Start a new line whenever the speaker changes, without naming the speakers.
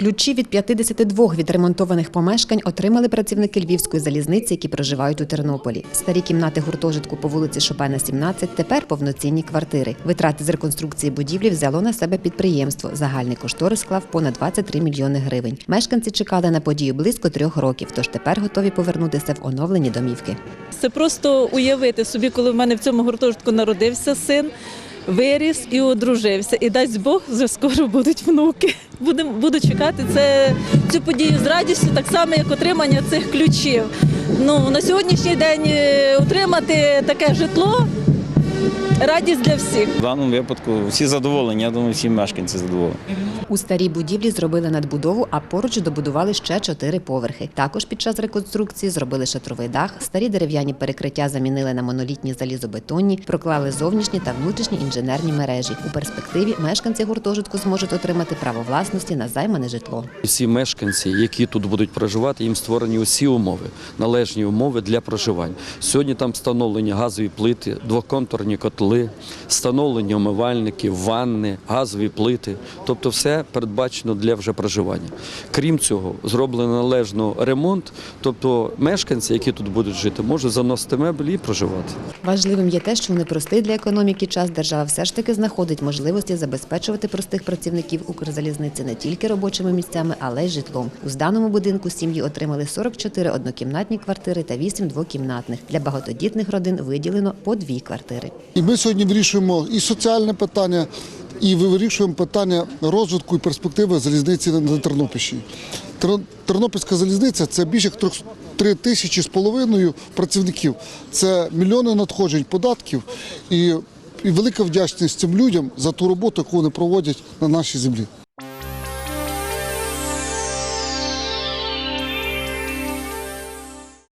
Ключі від 52 відремонтованих помешкань отримали працівники Львівської залізниці, які проживають у Тернополі. Старі кімнати гуртожитку по вулиці Шопена, 17, тепер повноцінні квартири. Витрати з реконструкції будівлі взяло на себе підприємство. Загальний кошторис склав понад 23 мільйони гривень. Мешканці чекали на подію близько трьох років, тож тепер готові повернутися в оновлені домівки.
Це просто уявити собі, коли в мене в цьому гуртожитку народився син, виріс і одружився. І дасть Бог, вже скоро будуть внуки. Будем, буду чекати це, цю подію з радістю, так само, як отримання цих ключів. Ну, на сьогоднішній день е, отримати таке житло радість для всіх.
В даному випадку всі задоволені, я думаю, всі мешканці задоволені.
У старій будівлі зробили надбудову, а поруч добудували ще чотири поверхи. Також під час реконструкції зробили шатровий дах, старі дерев'яні перекриття замінили на монолітні залізобетонні, проклали зовнішні та внутрішні інженерні мережі. У перспективі мешканці гуртожитку зможуть отримати право власності на займане житло.
Всі мешканці, які тут будуть проживати, їм створені усі умови, належні умови для проживання. Сьогодні там встановлені газові плити, двоконтурні котли, встановлені омивальники, ванни, газові плити. Тобто все передбачено для вже проживання. Крім цього, зроблено належно ремонт, тобто мешканці, які тут будуть жити, можуть заносити меблі і проживати.
Важливим є те, що в непростий для економіки час держава все ж таки знаходить можливості забезпечувати простих працівників Укрзалізниці не тільки робочими місцями, але й житлом. У зданому будинку сім'ї отримали 44 однокімнатні квартири та 8 двокімнатних. Для багатодітних родин виділено по дві квартири.
І ми сьогодні вирішуємо і соціальне питання, і вирішуємо питання розвитку і перспективи залізниці на Тернопільщині. Тернопільська залізниця це більше як трьох- три тисячі з половиною працівників. Це мільйони надходжень податків і велика вдячність цим людям за ту роботу, яку вони проводять на нашій землі.